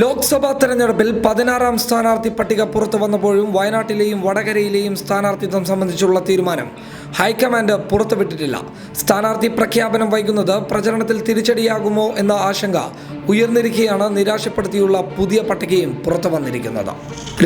ലോക്സഭാ തെരഞ്ഞെടുപ്പിൽ പതിനാറാം സ്ഥാനാർത്ഥി പട്ടിക പുറത്തു വന്നപ്പോഴും വയനാട്ടിലെയും വടകരയിലെയും സ്ഥാനാർത്ഥിത്വം സംബന്ധിച്ചുള്ള തീരുമാനം ഹൈക്കമാൻഡ് പുറത്തുവിട്ടിട്ടില്ല. സ്ഥാനാർത്ഥി പ്രഖ്യാപനം വൈകുന്നത് പ്രചരണത്തിൽ തിരിച്ചടിയാകുമോ എന്ന ആശങ്ക ഉയർന്നിരിക്കെയാണ് നിരാശപ്പെടുത്തിയുള്ള പുതിയ പട്ടികയും പുറത്തു വന്നിരിക്കുന്നത്.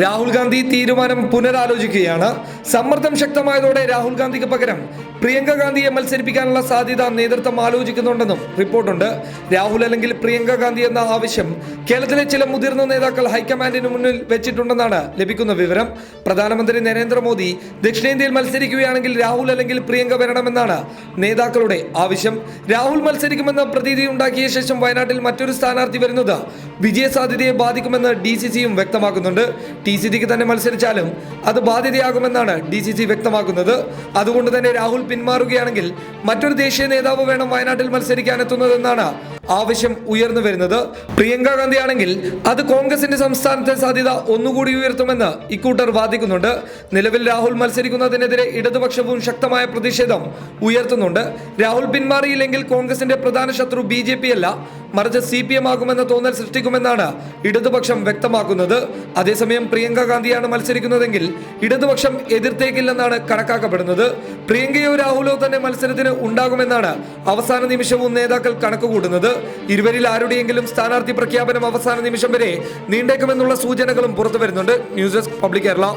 രാഹുൽ ഗാന്ധി തീരുമാനം പുനരാലോചിക്കുകയാണ്. സമ്മർദ്ദം ശക്തമായതോടെ രാഹുൽ ഗാന്ധിക്ക് പകരം പ്രിയങ്ക ഗാന്ധിയെ മത്സരിപ്പിക്കാനുള്ള സാധ്യത നേതൃത്വം ആലോചിക്കുന്നുണ്ടെന്നും റിപ്പോർട്ടുണ്ട്. രാഹുൽ അല്ലെങ്കിൽ പ്രിയങ്ക ഗാന്ധി എന്ന ആവശ്യം കേരളത്തിലെ ചില മുതിർന്ന നേതാക്കൾ ഹൈക്കമാൻഡിന് മുന്നിൽ വെച്ചിട്ടുണ്ടെന്നാണ് ലഭിക്കുന്ന വിവരം. പ്രധാനമന്ത്രി നരേന്ദ്രമോദി ദക്ഷിണേന്ത്യയിൽ മത്സരിക്കുകയാണെങ്കിൽ രാഹുൽ അല്ലെങ്കിൽ പ്രിയങ്ക വരണമെന്നാണ് നേതാക്കളുടെ ആവശ്യം. രാഹുൽ മത്സരിക്കുമെന്ന പ്രതീതി ഉണ്ടാക്കിയ ശേഷം വയനാട്ടിൽ മറ്റൊരു സ്ഥാനാർത്ഥി വരുന്നത് വിജയസാധ്യതയെ ബാധിക്കുമെന്ന് ഡി സി സിയും വ്യക്തമാക്കുന്നുണ്ട്. ടി സി സിക്ക് തന്നെ മത്സരിച്ചാലും അത് ബാധ്യതയാകുമെന്നാണ് ഡി സി സി വ്യക്തമാക്കുന്നത്. അതുകൊണ്ട് തന്നെ രാഹുൽ പിന്മാറുകയാണെങ്കിൽ മറ്റൊരു ദേശീയ നേതാവ് വേണം വയനാട്ടിൽ മത്സരിക്കാൻ എത്തുന്നതെന്നാണ് ആവശ്യം ഉയർന്നു വരുന്നത്. പ്രിയങ്ക ഗാന്ധി ആണെങ്കിൽ അത് കോൺഗ്രസിന്റെ സംസ്ഥാനത്തെ സാധ്യത ഒന്നുകൂടി ഉയർത്തുമെന്ന് ഇക്കൂട്ടർ വാദിക്കുന്നുണ്ട്. നിലവിൽ രാഹുൽ മത്സരിക്കുന്നതിനെതിരെ ഇടതുപക്ഷവും ശക്തമായ പ്രതിഷേധം ഉയർത്തുന്നുണ്ട്. രാഹുൽ പിന്മാറിയില്ലെങ്കിൽ കോൺഗ്രസിന്റെ പ്രധാന ശത്രു ബി അല്ല. മറിച്ച് സി പി എം ആകുമെന്ന തോന്നൽ സൃഷ്ടിക്കുമെന്നാണ് ഇടതുപക്ഷം വ്യക്തമാക്കുന്നത്. അതേസമയം പ്രിയങ്ക ഗാന്ധിയാണ് മത്സരിക്കുന്നതെങ്കിൽ ഇടതുപക്ഷം എതിർത്തേക്കില്ലെന്നാണ് കണക്കാക്കപ്പെടുന്നത്. പ്രിയങ്കയോ രാഹുലോ തന്നെ മത്സരത്തിന് ഉണ്ടാകുമെന്നാണ് അവസാന നിമിഷവും നേതാക്കൾ കണക്കുകൂട്ടുന്നത്. ഇരുവരിൽ ആരുടെയെങ്കിലും സ്ഥാനാർത്ഥി പ്രഖ്യാപനം അവസാന നിമിഷം വരെ നീണ്ടേക്കുമെന്നുള്ള സൂചനകളും പുറത്തു വരുന്നുണ്ട് ന്യൂസ് ഡെസ്ക് പബ്ലിക് കേരള.